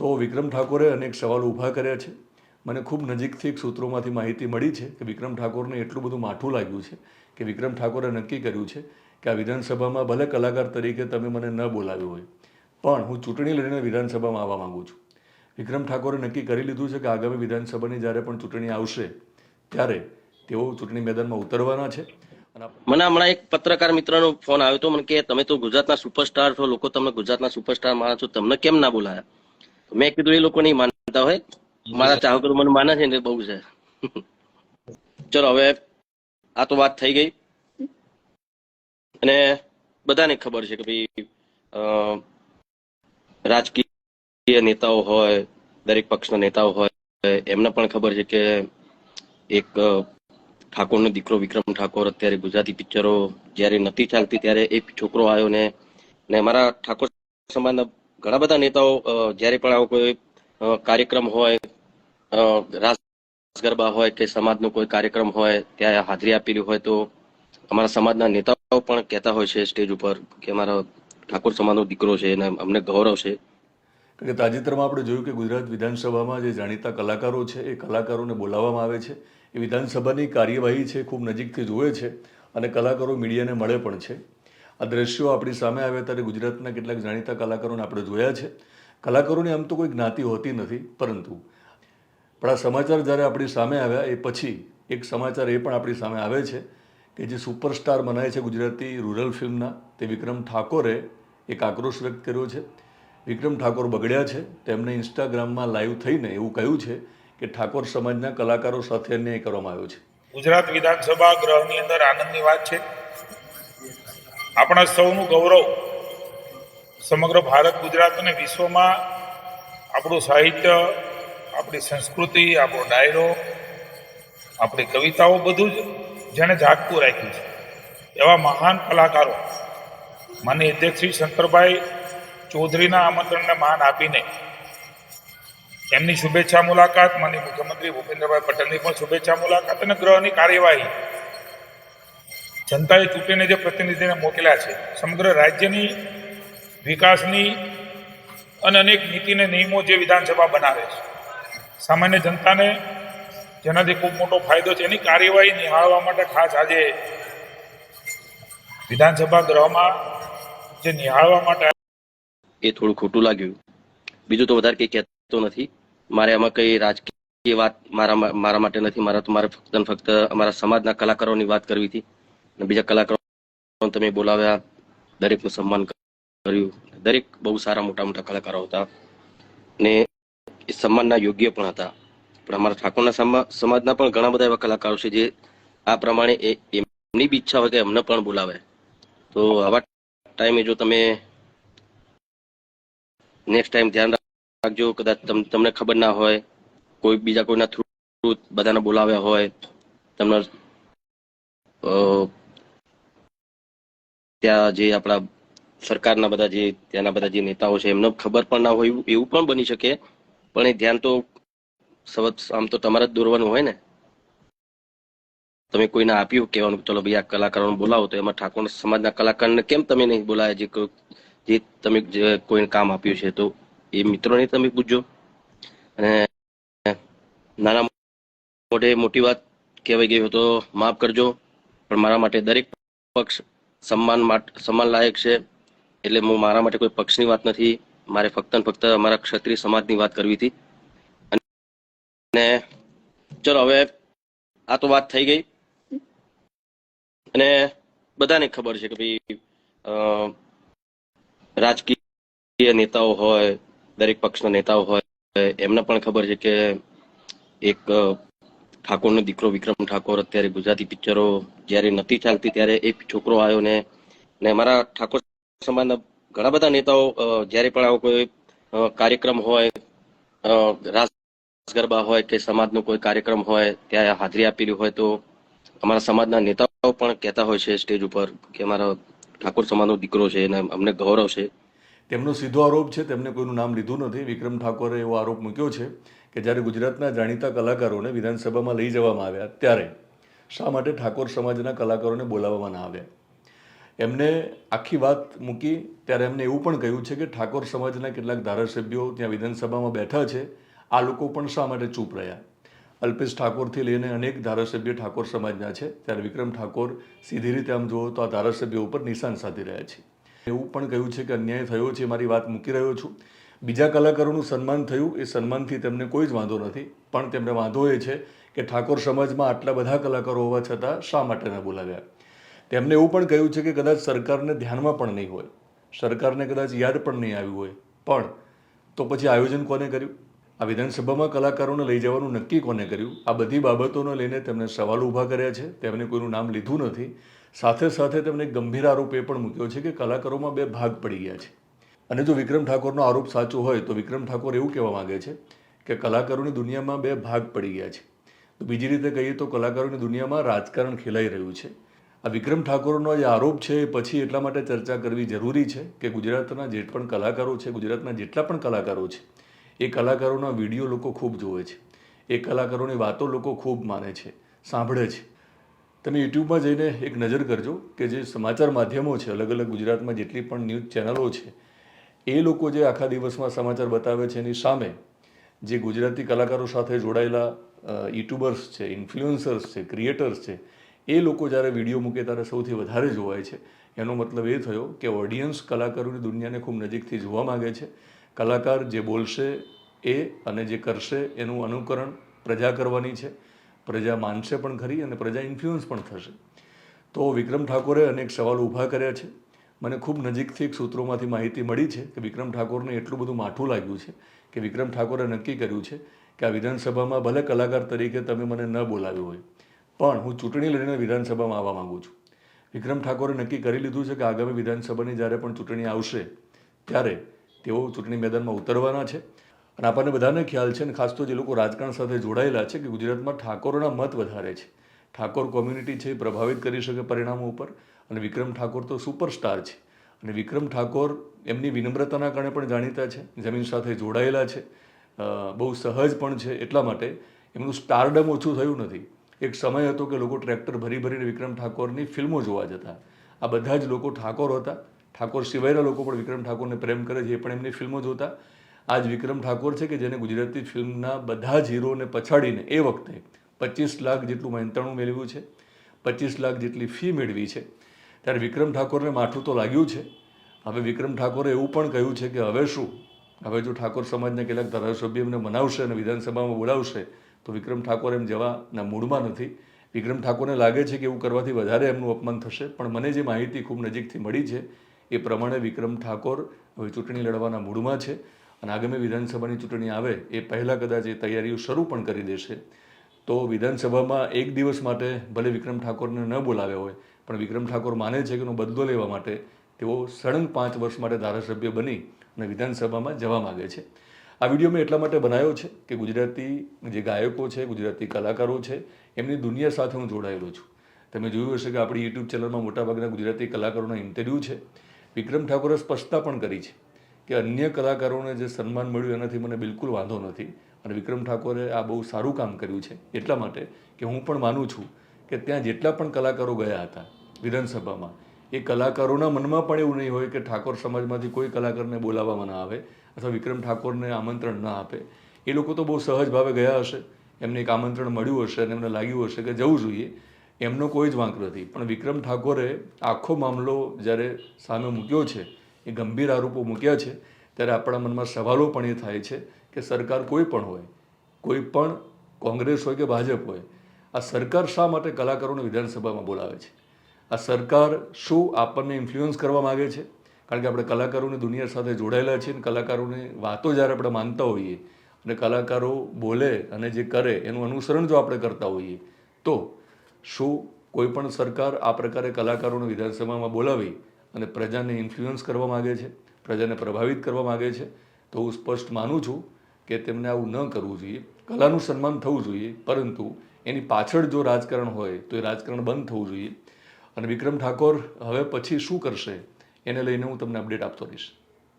તો વિક્રમ ઠાકોરે અનેક સવાલો ઊભા કર્યા છે. મને ખૂબ નજીકથી એક સૂત્રોમાંથી માહિતી મળી છે કે વિક્રમ ઠાકોરને એટલું બધું માઠું લાગ્યું છે કે વિક્રમ ઠાકોરે નક્કી કર્યું છે કે આ વિધાનસભામાં ભલે કલાકાર તરીકે તમે મને ન બોલાવ્યો હોય, પણ હું ચૂંટણી લડીને વિધાનસભામાં આવવા માંગુ છું. વિક્રમ ઠાકોરે નક્કી કરી લીધું છે કે આગામી વિધાનસભાની જ્યારે પણ ચૂંટણી આવશે, ત્યારે તેઓ ચૂંટણી મેદાનમાં ઉતરવાના છે. મને હમણાં એક પત્રકાર મિત્રનો ફોન આવ્યો હતો, મને કે, તમે તો ગુજરાતના સુપરસ્ટાર છો, લોકો તમને ગુજરાતના સુપરસ્ટાર માનો છો, તમને કેમ ના બોલાયા? મેં કીધું એ લોકો નહીં માનતા હોય. મારા ચાહકો મને માને છે ને બહુ છે. ચલો હવે આ તો વાત થઈ ગઈ. અને બધાને ખબર છે કે ભાઈ રાજકીય નેતાઓ હોય દરેક પક્ષના નેતાઓ હોય એમને પણ ખબર છે કે એક ઠાકોરનો દીકરો વિક્રમ ઠાકોર અત્યારે ગુજરાતી પિક્ચરો જ્યારે નથી ચાલતી ત્યારે એક છોકરો આવ્યો ને ને અમારા ઠાકોર સમાજના ઘણા બધા નેતાઓ જ્યારે પણ આવો કોઈ કાર્યક્રમ હોય રાસ ગરબા હોય કે સમાજનો કોઈ કાર્યક્રમ હોય, ત્યાં હાજરી આપેલી હોય તો અમારા સમાજના નેતાઓ પણ કહેતા હોય છે સ્ટેજ ઉપર કે અમારા ઠાકોર સમાજનો દીકરો છે અને અમને ગૌરવ છે. કે તાજેતરમાં આપણે જોયું કે ગુજરાત વિધાનસભામાં જે જાણીતા કલાકારો છે, એ કલાકારોને બોલાવવામાં આવે છે. એ વિધાનસભાની કાર્યવાહી છે, ખૂબ નજીકથી જુએ છે અને કલાકારો મીડિયાને મળે પણ છે. આ દ્રશ્યો આપણી સામે આવ્યા ત્યારે ગુજરાતના કેટલાક જાણીતા કલાકારોને આપણે જોયા છે. કલાકારોની આમ તો કોઈ જ્ઞાતિ હોતી નથી, પરંતુ પણ આ સમાચાર જ્યારે આપણી સામે આવ્યા, એ પછી એક સમાચાર એ પણ આપણી સામે આવે છે કે જે સુપરસ્ટાર મનાય છે ગુજરાતી રૂરલ ફિલ્મના, તે વિક્રમ ઠાકોરે એક આક્રોશ વ્યક્ત કર્યો છે. વિક્રમ ઠાકોર બગડ્યા છે. તેમણે ઇન્સ્ટાગ્રામમાં લાઈવ થઈને એવું કહ્યું છે કે ઠાકોર સમાજના કલાકારો સાથે અન્યાય કરવામાં આવ્યો છે. ગુજરાત વિધાનસભા ગૃહની અંદર આનંદની વાત છે. આપણા સૌનું ગૌરવ સમગ્ર ભારત ગુજરાત અને વિશ્વમાં આપણું સાહિત્ય, આપણી સંસ્કૃતિ, આપણો ડાયરો, આપણી કવિતાઓ બધું જ જેણે જાગતું રાખ્યું છે. એવા મહાન કલાકારો માનનીય અધ્યક્ષ શ્રી શંકરભાઈ ચૌધરીના આમંત્રણને માન આપીને એમની શુભેચ્છા મુલાકાત, માનનીય મુખ્યમંત્રી ભૂપેન્દ્રભાઈ પટેલની પણ શુભેચ્છા મુલાકાત અને ગ્રહની કાર્યવાહી જનતાએ ચૂંટીને જે પ્રતિનિધિને મોકલ્યા છે, સમગ્ર રાજ્યની વિકાસની અને અનેક નીતિને નિયમો જે વિધાનસભા બનાવે છે. સામાન્ય જનતાને જેનાથી ખૂબ મોટો ફાયદો છે, એની કાર્યવાહી નિહાળવા માટે ખાસ આજે વિધાનસભા ગૃહમાં જે નિહાળવા માટે એ થોડું ખોટું લાગ્યું. બીજું તો વધારે કંઈ કહેતો નથી. મારે આમાં કંઈ રાજકીય વાત મારા મારા માટે નથી. મારા તો મારે ફક્ત ફક્ત અમારા સમાજના કલાકારોની વાત કરવી હતી. બીજા કલાકારો તમે બોલાવ્યા, દરેકનું સન્માન કર્યું. દરેક બહુ સારા મોટા મોટા કલાકારો હતા ને એ સન્માનના યોગ્ય પણ હતા. પણ અમારા ઠાકોરના સમા- સમાજના પણ ઘણા બધા એવા કલાકારો છે જે આ પ્રમાણે એમની બી ઈચ્છા હોય કે એમને પણ બોલાવે. તો આવા ટાઈમે જો તમે નેક્સ્ટ ટાઈમ ધ્યાન રાખજો, કદાચ તમ- તમને ખબર ના હોય, કોઈ બીજા કોઈના થ્રુ બધાને બોલાવ્યા હોય, તમને ત્યાં જે આપણા સરકારના બધા જે, ત્યાંના બધા જે નેતાઓ છે, એમને ખબર પણ ના હોય એવું- પણ બની શકે. પણ એ ધ્યાન તો સવત- આમ તો તમારે જ દોરવાનું હોય ને. તમે કોઈને આપ્યું કહેવાનું ચલો ભાઈ આ કલાકારોને બોલાવો, તો એમાં ઠાકોર સમાજના કલાકારને કેમ તમે નહીં બોલાય? જે જે તમે કોઈને કામ આપ્યું છે, તો એ મિત્રોને તમે પૂછજો. અને નાના મોઢે મોટી વાત કહેવાઈ ગઈ હોય તો માફ કરજો. પણ મારા માટે દરેક પક્ષ સન્માન સન્માન લાયક છે. એટલે હું મારા માટે કોઈ પક્ષની વાત નથી. મારે ફક્ત ફક્ત અમારા ક્ષત્રિય સમાજની વાત કરવી હતી. અને ચલો હવે આ તો વાત થઈ ગઈ. અને બધાને ખબર છે કે ભાઈ રાજકીય નેતાઓ હોય, દરેક પક્ષના નેતાઓ હોય, એમને પણ ખબર છે કે એક ઠાકોરનો દીકરો વિક્રમ ઠાકોર અત્યારે ગુજરાતી પિક્ચરો જ્યારે નથી ચાલતી ત્યારે એ છોકરો આવ્યો ને ને અમારા ઠાકોર સમાજના ઘણા બધા નેતાઓ જ્યારે પણ આવો કોઈ કાર્યક્રમ હોય રાસ ગરબા હોય કે સમાજનો કોઈ કાર્યક્રમ હોય, ત્યાં હાજરી આપેલી હોય તો અમારા સમાજના નેતાઓ પણ કહેતા હોય છે સ્ટેજ ઉપર કે અમારા ઠાકોર સમાજનો દીકરો છે અને અમને ગૌરવ છે. તેમનો સીધો આરોપ છે, તેમને કોઈનું નામ લીધું નથી. વિક્રમ ઠાકોરે એવો આરોપ મૂક્યો છે. કે જ્યારે ગુજરાતના જાણીતા કલાકારોને વિધાનસભામાં લઈ જવામાં આવ્યા ત્યારે શા માટે ઠાકોર સમાજના કલાકારોને બોલાવવામાં ના આવ્યા? એમને આખી વાત મૂકી ત્યારે એમને એવું પણ કહ્યું છે કે ઠાકોર સમાજના કેટલાક ધારાસભ્યો ત્યાં વિધાનસભામાં બેઠા છે, આ લોકો પણ શા માટે ચૂપ રહ્યા? અલ્પેશ ઠાકોરથી લઈને અનેક ધારાસભ્ય ઠાકોર સમાજના છે. ત્યારે વિક્રમ ઠાકોર સીધી રીતે આમ જુઓ તો આ ધારાસભ્યો ઉપર નિશાન સાધી રહ્યા છે. એવું પણ કહ્યું છે કે અન્યાય થયો છે મારી વાત મૂકી રહ્યો છું. બીજા કલાકારોનું સન્માન થયું, એ સન્માનથી તેમને કોઈ જ વાંધો નથી. પણ તેમને વાંધો એ છે કે ઠાકોર સમાજમાં આટલા બધા કલાકારો હોવા છતાં શા માટે ન બોલાવ્યા? તેમણે એવું પણ કહ્યું છે કે કદાચ સરકારને ધ્યાનમાં પણ નહીં હોય. સરકારને કદાચ યાદ પણ નહીં આવ્યું હોય. પણ તો પછી આયોજન કોને કર્યું? આ વિધાનસભામાં કલાકારોને લઈ જવાનું નક્કી કોને કર્યું? આ બધી બાબતોને લઈને તેમણે સવાલ ઊભા કર્યા છે. તેમણે કોઈનું નામ લીધું નથી. સાથે સાથે તેમણે ગંભીર આરોપ એ પણ મૂક્યો છે કે કલાકારોમાં બે ભાગ પડી ગયા છે. અને જો વિક્રમ ઠાકોરનો આરોપ સાચો હોય તો વિક્રમ ઠાકોર એવું કહેવા માંગે છે કે કલાકારોની દુનિયામાં બે ભાગ પડી ગયા છે. તો બીજી રીતે કહીએ તો કલાકારોની દુનિયામાં રાજકારણ ખેલાઈ રહ્યું છે. આ વિક્રમ ઠાકોરનો જે આરોપ છે એ પછી એટલા માટે ચર્ચા કરવી જરૂરી છે કે ગુજરાતના જે પણ કલાકારો છે, ગુજરાતના જેટલા પણ કલાકારો છે, એ કલાકારોના વીડિયો લોકો ખૂબ જુએ છે. એ કલાકારોની વાતો લોકો ખૂબ માને છે, સાંભળે છે. તમે યુટ્યુબમાં જઈને એક નજર કરજો કે જે સમાચાર માધ્યમો છે, અલગ અલગ ગુજરાતમાં જેટલી પણ ન્યૂઝ ચેનલો છે એ લોકો જે આખા દિવસમાં સમાચાર બતાવે છે એની સામે જે ગુજરાતી કલાકારો સાથે જોડાયેલા યુટ્યુબર્સ છે ઇન્ફ્લુઅન્સર્સ છે ક્રિએટર્સ છે, એ લોકો જ્યારે વીડિયો મૂકે ત્યારે સૌથી વધારે જોવાય છે. એનો મતલબ એ થયો કે ઓડિયન્સ કલાકારોની દુનિયાને ખૂબ નજીકથી જોવા માગે છે. કલાકાર જે બોલશે એ અને જે કરશે એનું અનુકરણ પ્રજા કરવાની છે. પ્રજા માનશે પણ ખરી અને પ્રજા ઇન્ફ્લુઅન્સ પણ થશે. તો વિક્રમ ઠાકોરે અનેક સવાલો ઊભા કર્યા છે. મને ખૂબ નજીકથી એક સૂત્રોમાંથી માહિતી મળી છે કે વિક્રમ ઠાકોરને એટલું બધું માઠું લાગ્યું છે કે વિક્રમ ઠાકોરે નક્કી કર્યું છે કે આ વિધાનસભામાં ભલે કલાકાર તરીકે તમે મને ન બોલાવ્યો હોય, પણ હું ચૂંટણી લડીને વિધાનસભામાં આવવા માંગુ છું. વિક્રમ ઠાકોરે નક્કી કરી લીધું છે કે આગામી વિધાનસભાની જ્યારે પણ ચૂંટણી આવશે, ત્યારે તેઓ ચૂંટણી મેદાનમાં ઉતરવાના છે. અને આપણને બધાને ખ્યાલ છે ને ખાસ તો જે લોકો રાજકારણ સાથે જોડાયેલા છે કે ગુજરાતમાં ઠાકોરોના મત વધારે છે. ઠાકોર કોમ્યુનિટી છે પ્રભાવિત કરી શકે પરિણામો ઉપર. અને વિક્રમ ઠાકોર તો સુપરસ્ટાર છે. અને વિક્રમ ઠાકોર એમની વિનમ્રતાના કારણે પણ જાણીતા છે. જમીન સાથે જોડાયેલા છે. બહુ સહજ પણ છે એટલા માટે એમનું સ્ટારડમ ઓછું થયું નથી. એક સમય હતો કે લોકો ટ્રેક્ટર ભરી ભરીને વિક્રમ ઠાકોરની ફિલ્મો જોવા જતા. આ બધા જ લોકો ઠાકોર હતા. ઠાકોર સિવાયના લોકો પણ વિક્રમ ઠાકોરને પ્રેમ કરે છે એ પણ એમની ફિલ્મો જોતા. આજ વિક્રમ ઠાકોર છે કે જેને ગુજરાતી ફિલ્મના બધા જ હીરોને પછાડીને એ વખતે પચીસ લાખ જેટલું મહેનતાણું મેળવ્યું છે, પચીસ લાખ જેટલી ફી મેળવી છે. ત્યારે વિક્રમ ઠાકોરને માઠું તો લાગ્યું છે. હવે વિક્રમ ઠાકોરે એવું પણ કહ્યું છે કે હવે શું? હવે જો ઠાકોર સમાજના કેટલાક ધારાસભ્ય એમને મનાવશે અને વિધાનસભામાં બોલાવશે, તો વિક્રમ ઠાકોર એમ જવાના મૂડમાં નથી. વિક્રમ ઠાકોરને લાગે છે કે એવું કરવાથી વધારે એમનું અપમાન થશે, પણ મને જે માહિતી ખૂબ નજીકથી મળી છે, એ પ્રમાણે વિક્રમ ઠાકોર હવે ચૂંટણી લડવાના મૂડમાં છે અને આગામી વિધાનસભાની ચૂંટણી આવે, એ પહેલાં કદાચ એ તૈયારીઓ શરૂ પણ કરી દેશે. તો વિધાનસભામાં એક દિવસ માટે ભલે વિક્રમ ઠાકોરને ન બોલાવ્યા હોય, પણ વિક્રમ ઠાકોર માને છે કે એનો બદલો લેવા માટે તેઓ સળંગ પાંચ વર્ષ માટે ધારાસભ્ય બની અને વિધાનસભામાં જવા માગે છે. આ વીડિયો મેં એટલા માટે બનાવ્યો છે કે ગુજરાતી જે ગાયકો છે, ગુજરાતી કલાકારો છે, એમની દુનિયા સાથે હું જોડાયેલો છું. તમે જોયું હશે કે આપણી યુટ્યુબ ચેનલમાં મોટાભાગના ગુજરાતી કલાકારોના ઇન્ટરવ્યૂ છે. વિક્રમ ઠાકોરે સ્પષ્ટતા પણ કરી છે. કે અન્ય કલાકારોને જે સન્માન મળ્યું એનાથી મને બિલકુલ વાંધો નથી. અને વિક્રમ ઠાકોરે આ બહુ સારું કામ કર્યું છે, એટલા માટે કે હું પણ માનું છું કે ત્યાં જેટલા પણ કલાકારો ગયા હતા વિધાનસભામાં, એ કલાકારોના મનમાં પણ એવું નહીં હોય કે ઠાકોર સમાજમાંથી કોઈ કલાકારને બોલાવવામાં ના આવે અથવા વિક્રમ ઠાકોરને આમંત્રણ ન આપે. એ લોકો તો બહુ સહજ ભાવે ગયા હશે. એમને એક આમંત્રણ મળ્યું હશે અને એમને લાગ્યું હશે કે જવું જોઈએ. એમનો કોઈ જ વાંક નથી. પણ વિક્રમ ઠાકોરે આખો મામલો જ્યારે સામે મૂક્યો છે એ ગંભીર આરોપો મૂક્યા છે. ત્યારે આપણા મનમાં સવાલો પણ એ થાય છે કે સરકાર કોઈ પણ હોય, કોઈ પણ કોંગ્રેસ હોય કે ભાજપ હોય, આ સરકાર શા માટે કલાકારોને વિધાનસભામાં બોલાવે છે? આ સરકાર શું આપણને ઇન્ફ્લુઅન્સ કરવા માગે છે? કારણ કે આપણે કલાકારોની દુનિયા સાથે જોડાયેલા છીએ અને કલાકારોની વાતો જ્યારે આપણે માનતા હોઈએ અને કલાકારો બોલે અને જે કરે એનું અનુસરણ જો આપણે કરતા હોઈએ, તો શું કોઈ પણ સરકાર આ પ્રકારે કલાકારોને વિધાનસભામાં બોલાવી અને પ્રજાને ઇન્ફ્લુઅન્સ કરવા માગે છે, પ્રજાને પ્રભાવિત કરવા માગે છે, તો હું સ્પષ્ટ માનું છું કે તેમને આવું ન કરવું જોઈએ. કલાનું સન્માન થવું જોઈએ, પરંતુ એની પાછળ જો રાજકારણ હોય, તો એ રાજકારણ બંધ થવું જોઈએ. અને વિક્રમ ઠાકોર હવે પછી શું કરશે, એને લઈને હું તમને અપડેટ આપતો રહીશ.